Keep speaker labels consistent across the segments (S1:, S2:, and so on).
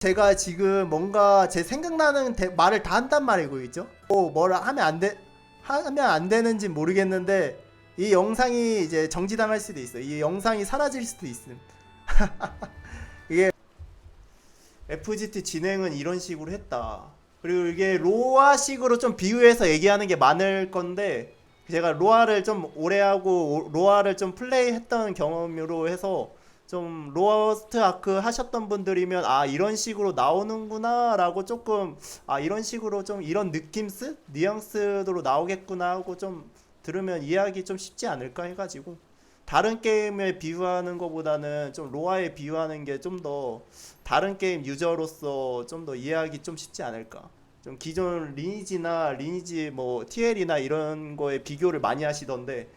S1: 제가 지금 뭔가 제 생각나는 대- 말을 다 한단 말이고 있죠. 뭐 뭐라 하면 안 돼, 하면 안 되는지 모르겠는데 이 영상이 이제 정지당할 수도 있어. 이 영상이 사라질 수도 있음. 이게 FGT 진행은 이런 식으로 했다. 그리고 이게 로아식으로 좀 비유해서 얘기하는 게 많을 건데 제가 로아를 좀 오래 하고 오- 로아를 좀 플레이했던 경험으로 해서 좀 로스트 아크 하셨던 분들이면 아 이런 식으로 나오는구나라고 조금 아 이런 식으로 좀 이런 느낌스 뉘앙스로 나오겠구나 하고 좀 들으면 이해하기 좀 쉽지 않을까 해가지고 다른 게임에 비유하는 것보다는 좀 로아에 비유하는 게 좀 더 다른 게임 유저로서 좀 더 이해하기 좀 쉽지 않을까. 좀 기존 리니지나 리니지 뭐 TL이나 이런 거에 비교를 많이 하시던데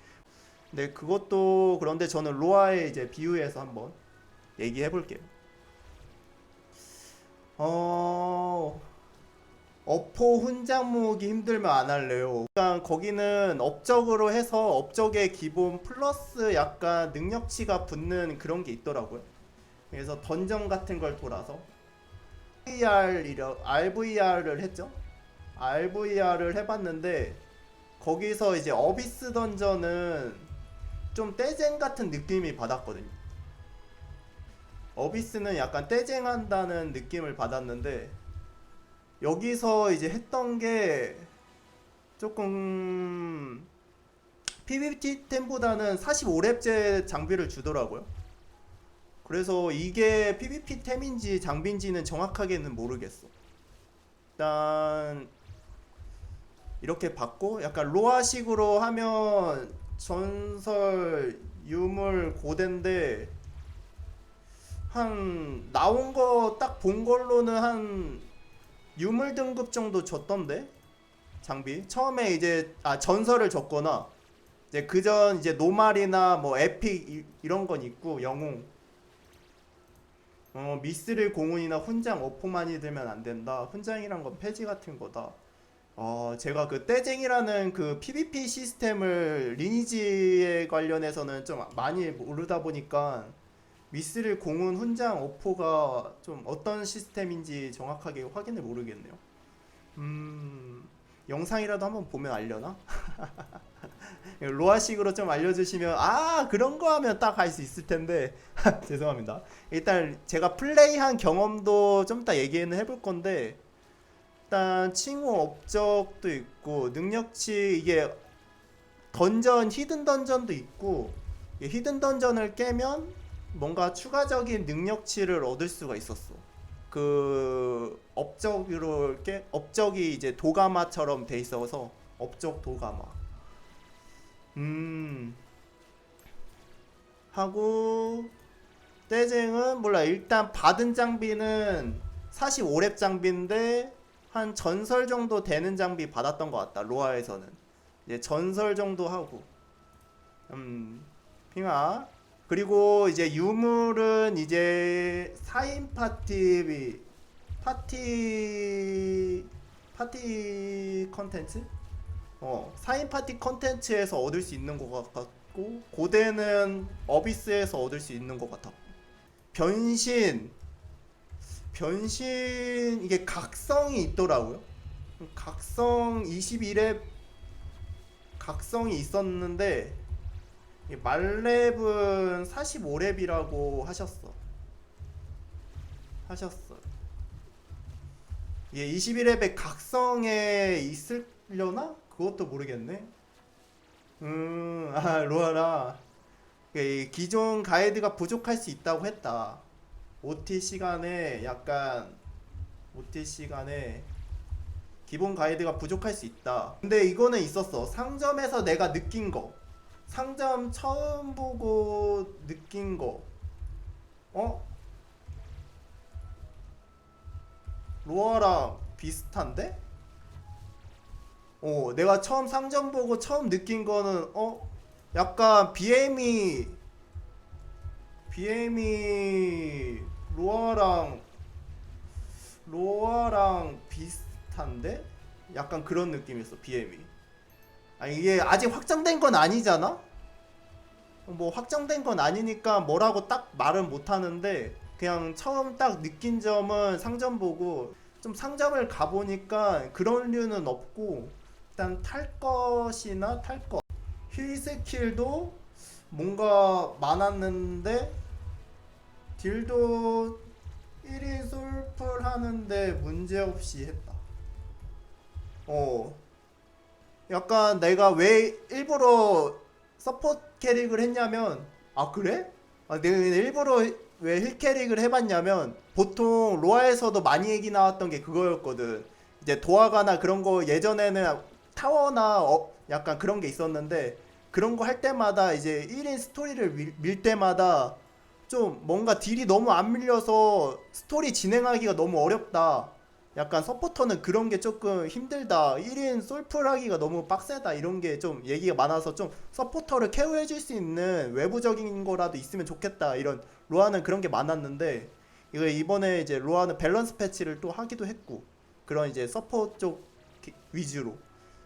S1: 네, 그것도 그런데 저는 로아에 이제 비유해서 한번 얘기해 볼게요. 어, 어포 훈장 모으기 힘들면 안 할래요. 일단 거기는 업적으로 해서 업적의 기본 플러스 약간 능력치가 붙는 그런 게 있더라고요. 그래서 던전 같은 걸 돌아서 RVR 이려 RVR을 했죠. RVR을 해봤는데 거기서 이제 어비스 던전은 좀 떼쟁 같은 느낌이 받았거든요. 어비스는 약간 떼쟁한다는 느낌을 받았는데 여기서 이제 했던 게 조금 PVT 템보다는 45렙제 장비를 주더라고요. 그래서 이게 PVP 템인지 장비인지는 정확하게는 모르겠어. 일단 이렇게 받고 약간 로아식으로 하면 전설 유물 고대인데 한 나온 거 딱 본 걸로는 한 유물 등급 정도 줬던데? 장비? 처음에 이제 아 전설을 줬거나 이제 그전 이제 노말이나 뭐 에픽 이, 이런 건 있고 영웅. 어 미스릴 공훈이나 훈장 어포만이 들면 안 된다. 훈장이란 건 폐지 같은 거다 어, 제가 그 떼쟁이라는 그 PVP 시스템을 리니지에 관련해서는 좀 많이 모르다 보니까 미스릴 공은 훈장 오포가 좀 어떤 시스템인지 정확하게 확인을 모르겠네요. 음, 영상이라도 한번 보면 알려나? 로아식으로 좀 알려주시면 아 그런 거 하면 딱 할 수 있을 텐데 죄송합니다. 일단 제가 플레이한 경험도 좀 이따 얘기는 해볼 건데 일단 칭호 업적도 있고 능력치 이게 던전 히든 던전도 있고 이 히든 던전을 깨면 뭔가 추가적인 능력치를 얻을 수가 있었어. 그 업적으로 깨 업적이 이제 도가마처럼 돼 있어서 업적 도가마. 음 하고 떼쟁은 몰라 일단 받은 장비는 45렙 장비인데 한 전설 정도 되는 장비 받았던 것 같다 로아에서는. 이제 전설 정도 하고. 음 핑아. 그리고 이제 유물은 이제 4인 파티 파티 파티 컨텐츠? 어 4인 파티 컨텐츠에서 얻을 수 있는 것 같고 고대는 어비스에서 얻을 수 있는 것 같았고 변신 변신 이게 각성이 있더라고요. 각성 21회 각성이 있었는데 이 말렙은 45렙이라고 하셨어. 하셨어. 이게 21렙의 각성에 있으려나? 그것도 모르겠네. 음, 아, 로아라. 기존 가이드가 부족할 수 있다고 했다. OT 시간에 약간 OT 시간에 기본 가이드가 부족할 수 있다. 근데 이거는 있었어. 상점에서 내가 느낀 거. 상점 처음 보고 느낀 거. 어? 로아랑 비슷한데? 어, 내가 처음 상점 보고 처음 느낀 거는 어? 약간 BM이 BM이 로아랑 로아랑 비슷한데? 약간 그런 느낌이었어 BM이 아니 이게 아직 확정된 건 아니잖아? 뭐 확정된 건 아니니까 뭐라고 딱 말은 못 하는데 그냥 처음 딱 느낀 점은 상점 보고 좀 상점을 가보니까 그런 류는 없고 일단 탈 것이나 탈 것 힐 스킬도 뭔가 많았는데 딜도 1인 솔플 하는데 문제없이 했다. 어. 약간 내가 왜 일부러 서포트 캐릭을 했냐면 아 그래? 아, 내가 일부러 왜 힐 캐릭을 해봤냐면 보통 로아에서도 많이 얘기 나왔던 게 그거였거든. 이제 도화가나 그런 거 예전에는 타워나 어, 약간 그런 게 있었는데 그런 거 할 때마다 이제 1인 스토리를 밀, 밀 때마다 좀 뭔가 딜이 너무 안 밀려서 스토리 진행하기가 너무 어렵다 약간 서포터는 그런 게 조금 힘들다. 1인 솔플 하기가 너무 빡세다. 이런 게 좀 얘기가 많아서 좀 서포터를 케어해 줄 수 있는 외부적인 거라도 있으면 좋겠다. 이런 로아는 그런 게 많았는데 이거 이번에 이제 로아는 밸런스 패치를 또 하기도 했고 그런 이제 서포 쪽 기- 위주로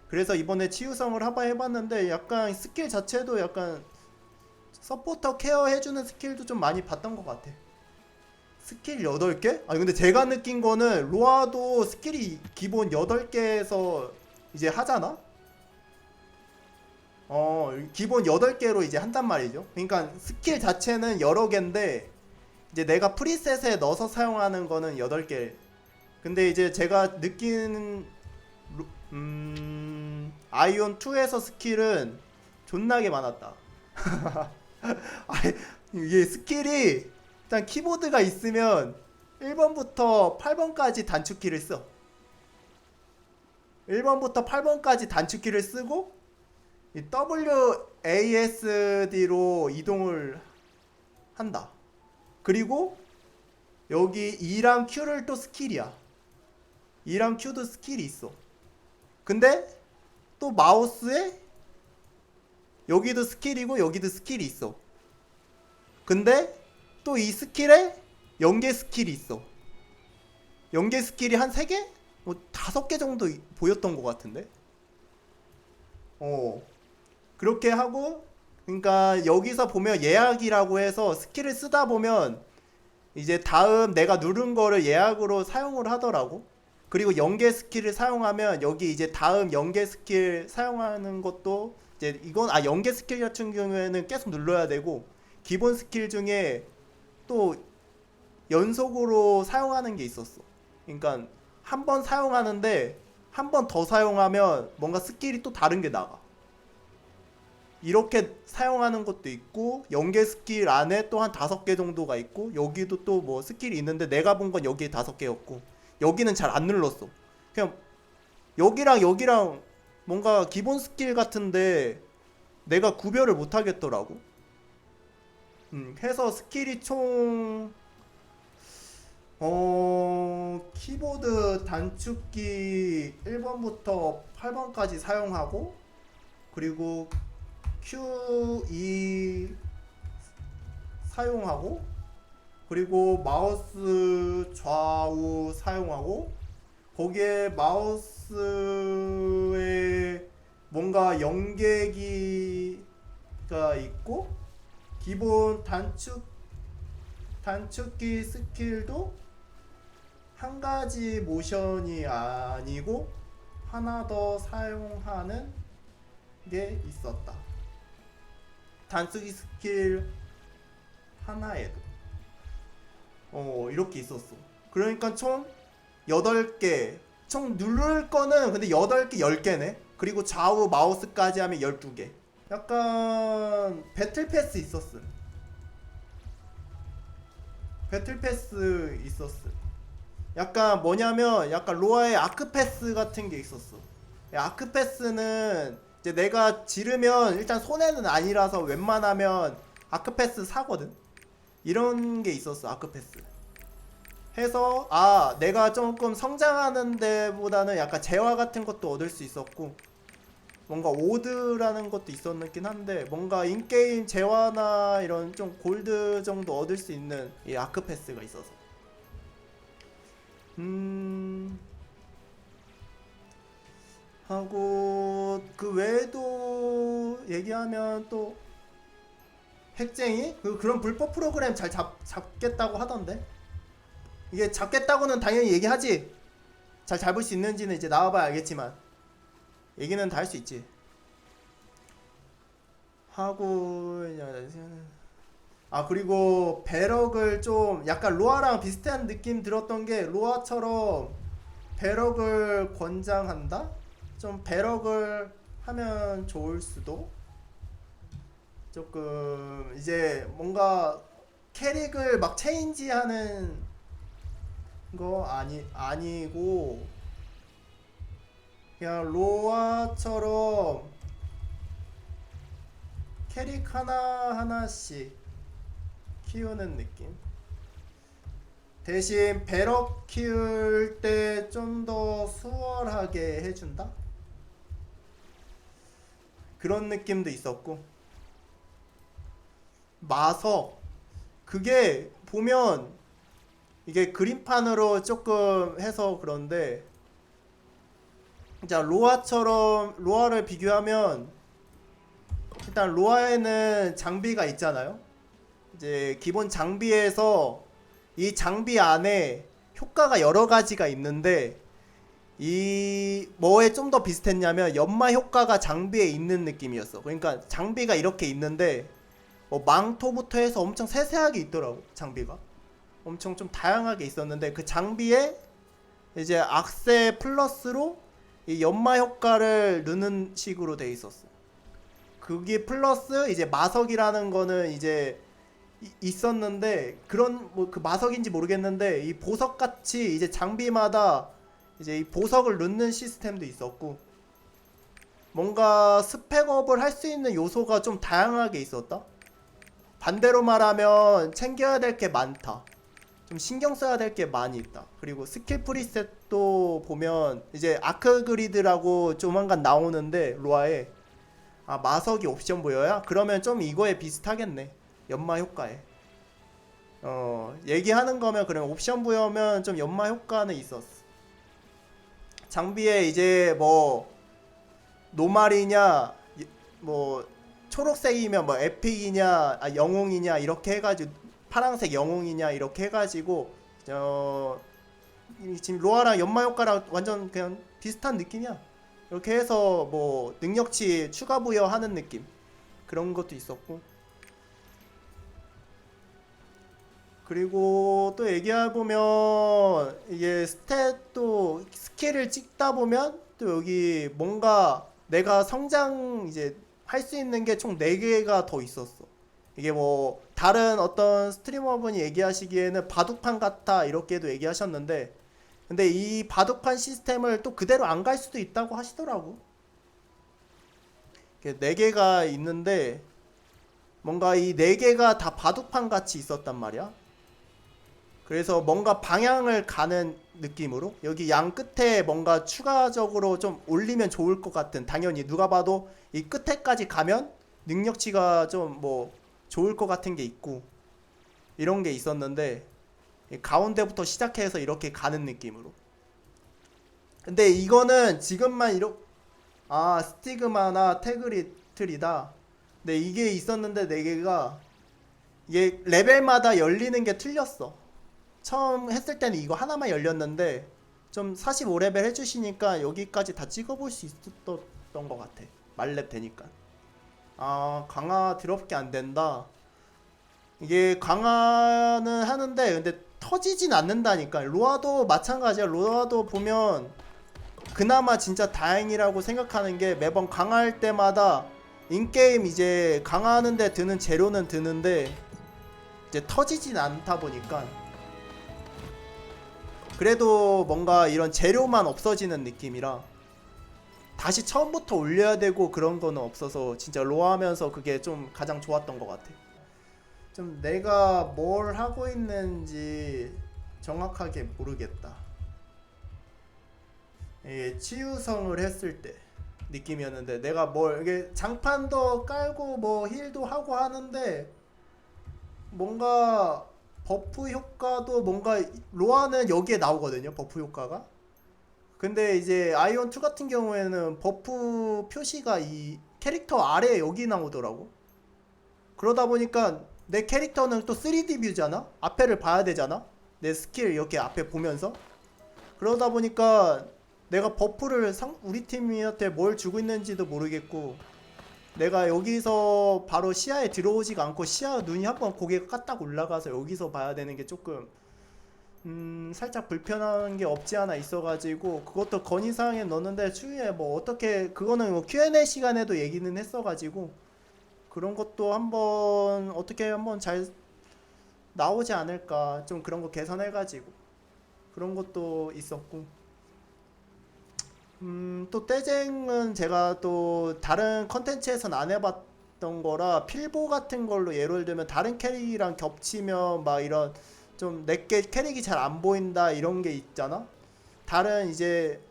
S1: 그래서 이번에 치유성을 한번 해봤는데 약간 스킬 자체도 약간 서포터 케어 해주는 스킬도 좀 많이 봤던 것 같아. 스킬 8개? 아니 근데 제가 느낀 거는 로아도 스킬이 기본 8개에서 이제 하잖아? 어 기본 8개로 이제 한단 말이죠 그러니까 스킬 자체는 여러 개인데 이제 내가 프리셋에 넣어서 사용하는 거는 8개 근데 이제 제가 느낀 로- 음 아이온 2에서 스킬은 존나게 많았다 아니 이게 스킬이 일단 키보드가 있으면 1번부터 8번까지 단축키를 써. 1번부터 8번까지 단축키를 쓰고 이 WASD로 이동을 한다. 그리고 여기 E랑 Q를 또 스킬이야. E랑 Q도 스킬이 있어. 근데 또 마우스에 여기도 스킬이고 여기도 스킬이 있어. 근데 또 이 스킬에 연계 스킬이 있어. 연계 스킬이 한 3개? 뭐 5개 정도 이- 보였던 것 같은데? 어. 그렇게 하고, 그러니까 여기서 보면 예약이라고 해서 스킬을 쓰다 보면 이제 다음 내가 누른 거를 예약으로 사용을 하더라고. 그리고 연계 스킬을 사용하면 여기 이제 다음 연계 스킬 사용하는 것도 이제 이건 아 연계 스킬 같은 경우에는 계속 눌러야 되고 기본 스킬 중에 또 연속으로 사용하는 게 있었어. 그러니까 한 번 사용하는데 한 번 더 사용하면 뭔가 스킬이 또 다른 게 나가. 이렇게 사용하는 것도 있고 연계 스킬 안에 또 한 다섯 개 정도가 있고 여기도 또 뭐 스킬이 있는데 내가 본 건 여기에 다섯 개였고 여기는 잘 안 눌렀어. 그냥 여기랑 여기랑 뭔가 기본 스킬 같은데 내가 구별을 못 하겠더라고. 음, 해서 스킬이 총, 어, 키보드 단축키 1번부터 8번까지 사용하고, 그리고 Q2 사용하고, 그리고 마우스 좌우 사용하고, 거기에 마우스에 뭔가 연계기가 있고, 기본 단축 단축키 스킬도 한 가지 모션이 아니고 하나 더 사용하는 게 있었다. 단축키 스킬 하나에도 어 이렇게 있었어. 그러니까 총 8개 총 누를 거는 근데 8개 10개네. 그리고 좌우 마우스까지 하면 12개. 약간 배틀 패스 있었음. 배틀 패스 있었음. 약간 뭐냐면 약간 로아의 아크 패스 같은 게 있었어. 아크 패스는 이제 내가 지르면 일단 손해는 아니라서 웬만하면 아크 패스 사거든. 이런 게 있었어 아크 패스. 해서 아 내가 조금 성장하는 데보다는 약간 재화 같은 것도 얻을 수 있었고 뭔가 오드라는 것도 있었긴 한데 뭔가 인게임 재화나 이런 좀 골드 정도 얻을 수 있는 이 아크 패스가 있어서. 음 하고 그 외에도 얘기하면 또 핵쟁이? 그 그런 불법 프로그램 잘 잡, 잡겠다고 하던데 이게 잡겠다고는 당연히 얘기하지. 잘 잡을 수 있는지는 이제 나와봐야 알겠지만 얘기는 다 할 수 있지. 하고 아 그리고 배럭을 좀 약간 로아랑 비슷한 느낌 들었던 게 로아처럼 배럭을 권장한다? 좀 배럭을 하면 좋을 수도 조금 이제 뭔가 캐릭을 막 체인지하는 거 아니 아니고 그냥 로아처럼 캐릭 하나 하나씩 키우는 느낌. 대신 배럭 키울 때 좀 더 수월하게 해준다? 그런 느낌도 있었고 마석 그게 보면 이게 그림판으로 조금 해서 그런데 자 로아처럼 로아를 비교하면 일단 로아에는 장비가 있잖아요 이제 기본 장비에서 이 장비 안에 효과가 여러 가지가 있는데 이 뭐에 좀 더 비슷했냐면 연마 효과가 장비에 있는 느낌이었어. 그러니까 장비가 이렇게 있는데 뭐 망토부터 해서 엄청 세세하게 있더라고 장비가. 엄청 좀 다양하게 있었는데 그 장비에 이제 악세 플러스로 이 연마 효과를 넣는 식으로 돼 있었어. 그게 플러스 이제 마석이라는 거는 이제 이- 있었는데 그런 뭐 그 마석인지 모르겠는데 이 보석 같이 이제 장비마다 이제 이 보석을 넣는 시스템도 있었고 뭔가 스펙업을 할 수 있는 요소가 좀 다양하게 있었다. 반대로 말하면 챙겨야 될 게 많다. 좀 신경 써야 될 게 많이 있다. 그리고 스킬 프리셋도 보면 이제 아크 그리드라고 조만간 나오는데 로아에 아 마석이 옵션 보여야? 그러면 좀 이거에 비슷하겠네. 연마 효과에. 어 얘기하는 거면 그러면 옵션 부여면 좀 연마 효과는 있었어. 장비에 이제 뭐 노말이냐 이- 뭐 초록색이면 뭐 에픽이냐 아, 영웅이냐 이렇게 해가지고 파란색 영웅이냐 이렇게 해가지고 어 이- 지금 로아랑 연마 효과랑 완전 그냥 비슷한 느낌이야. 이렇게 해서 뭐 능력치 추가 부여하는 느낌 그런 것도 있었고 그리고 또 얘기해 보면 이게 스탯도 스킬을 찍다 보면 또 여기 뭔가 내가 성장 이제 할 수 있는 게 총 4개가 더 있었어. 이게 뭐 다른 어떤 스트리머분이 얘기하시기에는 바둑판 같아 이렇게도 얘기하셨는데 근데 이 바둑판 시스템을 또 그대로 안 갈 수도 있다고 하시더라고. 이게 4개가 있는데 뭔가 이 4개가 다 바둑판 같이 있었단 말이야. 그래서 뭔가 방향을 가는 느낌으로 여기 양 끝에 뭔가 추가적으로 좀 올리면 좋을 것 같은 당연히 누가 봐도 이 끝에까지 가면 능력치가 좀뭐 좋을 것 같은 게 있고 이런 게 있었는데 이 가운데부터 시작해서 이렇게 가는 느낌으로. 근데 이거는 지금만 이렇게 아 스티그마나 테그리틀이다. 근데 이게 있었는데 네 개가 이게 레벨마다 열리는 게 틀렸어. 처음 했을 때는 이거 하나만 열렸는데 좀 45레벨 해주시니까 여기까지 다 찍어볼 수 있었던 것 같아. 말렙 되니까 아 강화 드럽게 안 된다. 이게 강화는 하는데 근데 터지진 않는다니까. 로아도 마찬가지야. 로아도 보면 그나마 진짜 다행이라고 생각하는 게 매번 강화할 때마다 인게임 이제 강화하는데 드는 재료는 드는데 이제 터지진 않다 보니까 그래도 뭔가 이런 재료만 없어지는 느낌이라 다시 처음부터 올려야 되고 그런 거는 없어서 진짜 로 하면서 그게 좀 가장 좋았던 것 같아. 좀 내가 뭘 하고 있는지 정확하게 모르겠다. 이게 치유성을 했을 때 느낌이었는데 내가 뭘 이게 장판도 깔고 뭐 힐도 하고 하는데 뭔가 버프 효과도 뭔가 로아는 여기에 나오거든요. 버프 효과가. 근데 이제 아이온 2 같은 경우에는 버프 표시가 이 캐릭터 아래에 여기 나오더라고. 그러다 보니까 내 캐릭터는 또 3D 뷰잖아. 앞에를 봐야 되잖아. 내 스킬 이렇게 앞에 보면서 그러다 보니까 내가 버프를 상, 우리 팀한테 뭘 주고 있는지도 모르겠고 내가 여기서 바로 시야에 들어오지가 않고 시야 눈이 한번 고개가 까딱 올라가서 여기서 봐야 되는 게 조금 음 살짝 불편한 게 없지 않아 있어가지고 그것도 건의사항에 넣었는데 추후에 뭐 어떻게 그거는 뭐 Q&A 시간에도 얘기는 했어가지고 그런 것도 한번 어떻게 한번 잘 나오지 않을까 좀 그런 거 개선해가지고 그런 것도 있었고. 음, 또 떼쟁은 제가 또 다른 컨텐츠에선 안 해봤던 거라 필보 같은 걸로 예를 들면 다른 캐릭이랑 겹치면 막 이런 좀 내게 캐릭이 잘 안 보인다 이런 게 있잖아. 다른 이제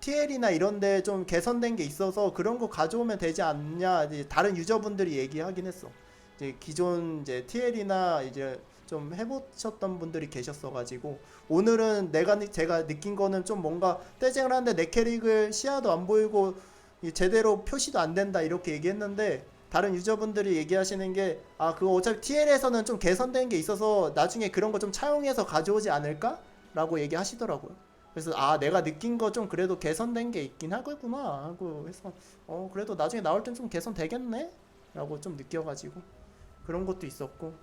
S1: TL이나 이런 데 좀 개선된 게 있어서 그런 거 가져오면 되지 않냐 이제 다른 유저분들이 얘기하긴 했어. 이제 기존 이제 TL이나 이제 좀 해보셨던 분들이 계셨어가지고 오늘은 내가 느- 제가 느낀 거는 좀 뭔가 떼쟁을 하는데 내 캐릭을 시야도 안 보이고 이 제대로 표시도 안 된다 이렇게 얘기했는데 다른 유저분들이 얘기하시는 게 아 그거 어차피 TL에서는 좀 개선된 게 있어서 나중에 그런 거 좀 차용해서 가져오지 않을까 라고 얘기하시더라고요. 그래서 아 내가 느낀 거 좀 그래도 개선된 게 있긴 하겠구나 하고 해서 어 그래도 나중에 나올 땐 좀 개선되겠네? 라고 좀 느껴가지고 그런 것도 있었고.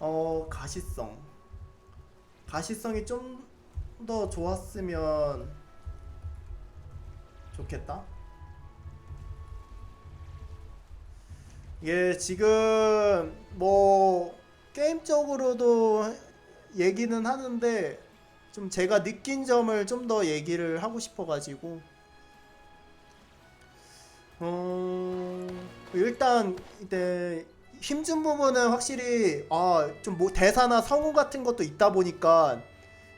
S1: 어 가시성. 가시성이 좀 더 좋았으면 좋겠다 이게 지금 뭐 게임적으로도 얘기는 하는데 좀 제가 느낀 점을 좀 더 얘기를 하고 싶어가지고. 어 일단 이때 힘준 부분은 확실히 아좀 뭐 대사나 성우 같은 것도 있다 보니까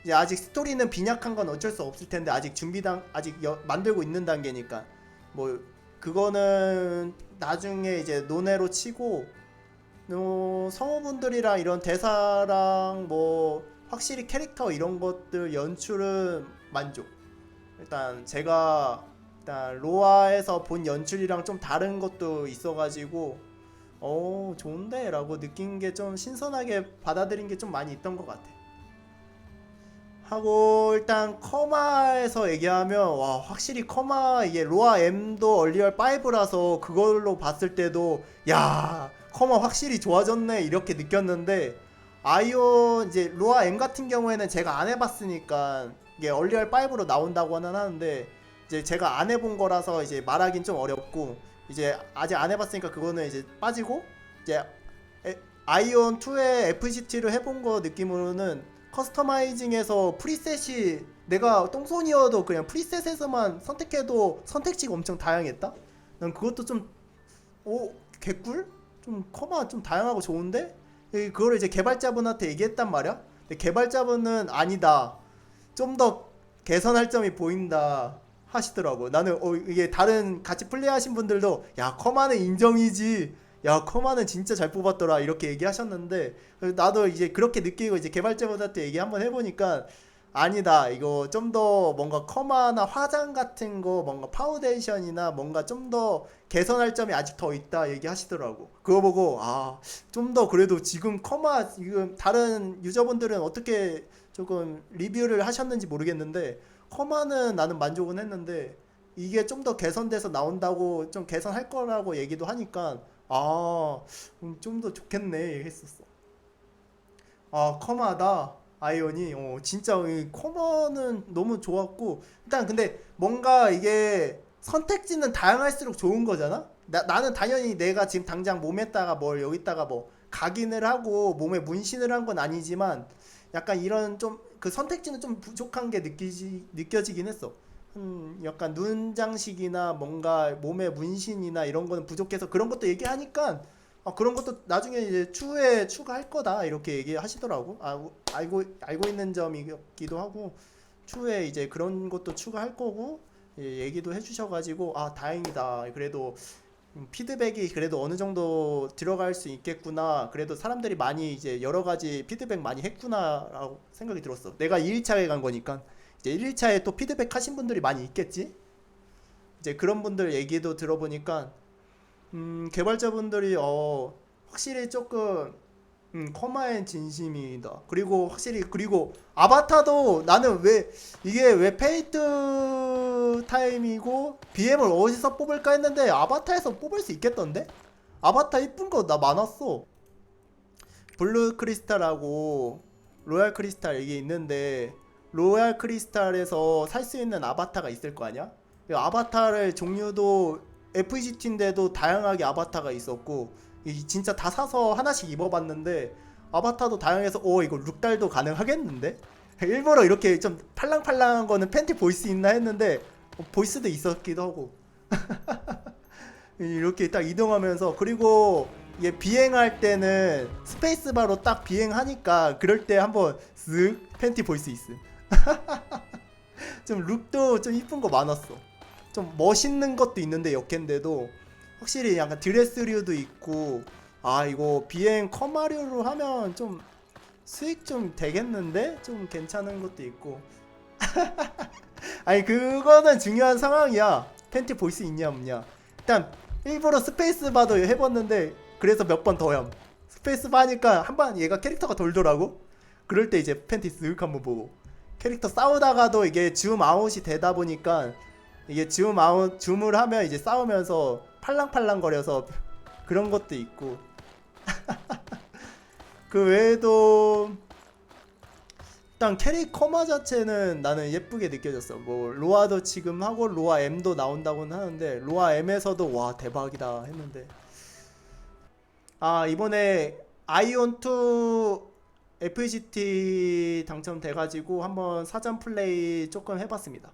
S1: 이제 아직 스토리는 빈약한 건 어쩔 수 없을 텐데 아직 준비당 아직 여- 만들고 있는 단계니까. 뭐 그거는 나중에 이제 논외로 치고 어, 성우분들이랑 이런 대사랑 뭐 확실히 캐릭터 이런 것들 연출은 만족. 일단 제가 일단 로아에서 본 연출이랑 좀 다른 것도 있어가지고 어 좋은데라고 느낀 게 좀 신선하게 받아들인 게 좀 많이 있던 것 같아. 하고 일단 커마에서 얘기하면 와 확실히 커마 이게 로아 M도 얼리얼 5라서 그걸로 봤을 때도 야 커마 확실히 좋아졌네 이렇게 느꼈는데 아이온 이제 로아 M 같은 경우에는 제가 안 해봤으니까 이게 얼리얼 5로 나온다고는 하는데 이제 제가 안 해본 거라서 이제 말하긴 좀 어렵고 이제 아직 안 해봤으니까 그거는 이제 빠지고 이제 에- 아이온 2의 FCT를 해본 거 느낌으로는 커스터마이징에서 프리셋이 내가 똥손이어도 그냥 프리셋에서만 선택해도 선택지가 엄청 다양했다? 난 그것도 좀, 오, 개꿀? 좀 커마 좀 다양하고 좋은데? 이- 그거를 이제 개발자분한테 얘기했단 말이야? 근데 개발자분은 아니다. 좀 더 개선할 점이 보인다. 하시더라고. 나는 어, 이게 다른 같이 플레이하신 분들도 야 커마는 인정이지. 야 커마는 진짜 잘 뽑았더라 이렇게 얘기하셨는데 나도 이제 그렇게 느끼고 이제 개발자분한테 얘기 한번 해보니까 아니다 이거 좀 더 뭔가 커마나 화장 같은 거 뭔가 파우데이션이나 뭔가 좀 더 개선할 점이 아직 더 있다 얘기하시더라고. 그거 보고 아 좀 더 그래도 지금 커마 지금 다른 유저분들은 어떻게 조금 리뷰를 하셨는지 모르겠는데 커마는 나는 만족은 했는데 이게 좀 더 개선돼서 나온다고 좀 개선할 거라고 얘기도 하니까 아, 좀 더 좋겠네 했었어. 아, 커마다 아이언이 어 진짜 이 커마는 너무 좋았고 일단 근데 뭔가 이게 선택지는 다양할수록 좋은 거잖아. 나, 나는 당연히 내가 지금 당장 몸에다가 뭘 여기다가 뭐 각인을 하고 몸에 문신을 한 건 아니지만 약간 이런 좀 그 선택지는 좀 부족한 게 느끼지 느껴지긴 했어. 음, 약간 눈 장식이나 뭔가 몸에 문신이나 이런 거는 부족해서 그런 것도 얘기하니까 아, 그런 것도 나중에 이제 추후에 추가할 거다 이렇게 얘기하시더라고. 아, 우- 알고 알고 있는 점이기도 하고 추후에 이제 그런 것도 추가할 거고 예, 얘기도 해주셔가지고 아 다행이다. 그래도 음, 피드백이 그래도 어느 정도 들어갈 수 있겠구나. 그래도 사람들이 많이 이제 여러 가지 피드백 많이 했구나라고 생각이 들었어. 내가 2일차에 간 거니까 이제 1일차에 또 피드백 하신 분들이 많이 있겠지? 이제 그런 분들 얘기도 들어보니까 음, 개발자분들이 어 확실히 조금 음, 커마엔 진심이다. 그리고 확실히 그리고 아바타도 나는 왜 이게 왜 페이트 타임이고 BM을 어디서 뽑을까 했는데 아바타에서 뽑을 수 있겠던데? 아바타 이쁜 거 나 많았어. 블루 크리스탈하고 로얄 크리스탈 이게 있는데 로얄 크리스탈에서 살 수 있는 아바타가 있을 거 아니야? 이 아바타를 종류도 FGT인데도 다양하게 아바타가 있었고 이 진짜 다 사서 하나씩 입어봤는데 아바타도 다양해서 오 이거 룩달도 가능하겠는데? 일부러 이렇게 좀 팔랑팔랑한 거는 팬티 볼수 있나 했는데 어, 볼 수도 있었기도 하고 이렇게 딱 이동하면서 그리고 이게 비행할 때는 스페이스바로 딱 비행하니까 그럴 때 한번 쓱 팬티 볼수 있음 좀 룩도 좀 이쁜 거 많았어. 좀 멋있는 것도 있는데 역캔데도 확실히 약간 드레스류도 있고 아 이거 비행 커마류로 하면 좀 수익 좀 되겠는데? 좀 괜찮은 것도 있고. 아니 그거는 중요한 상황이야. 팬티 볼 수 있냐 없냐. 일단 일부러 스페이스 바도 해봤는데 그래서 몇 번 더함 스페이스 바 하니까 한 번 얘가 캐릭터가 돌더라고. 그럴 때 이제 팬티 쓱 한번 보고 캐릭터 싸우다가도 이게 줌 아웃이 되다 보니까 이게 줌 아웃 줌을 하면 이제 싸우면서 팔랑팔랑 거려서 그런 것도 있고 그 외에도 일단 캐릭 커마 자체는 나는 예쁘게 느껴졌어. 뭐 로아도 지금 하고 로아 M도 나온다고는 하는데 로아 M에서도 와 대박이다 했는데 아 이번에 아이온 2 FGT 당첨돼가지고 한번 사전 플레이 조금 해봤습니다.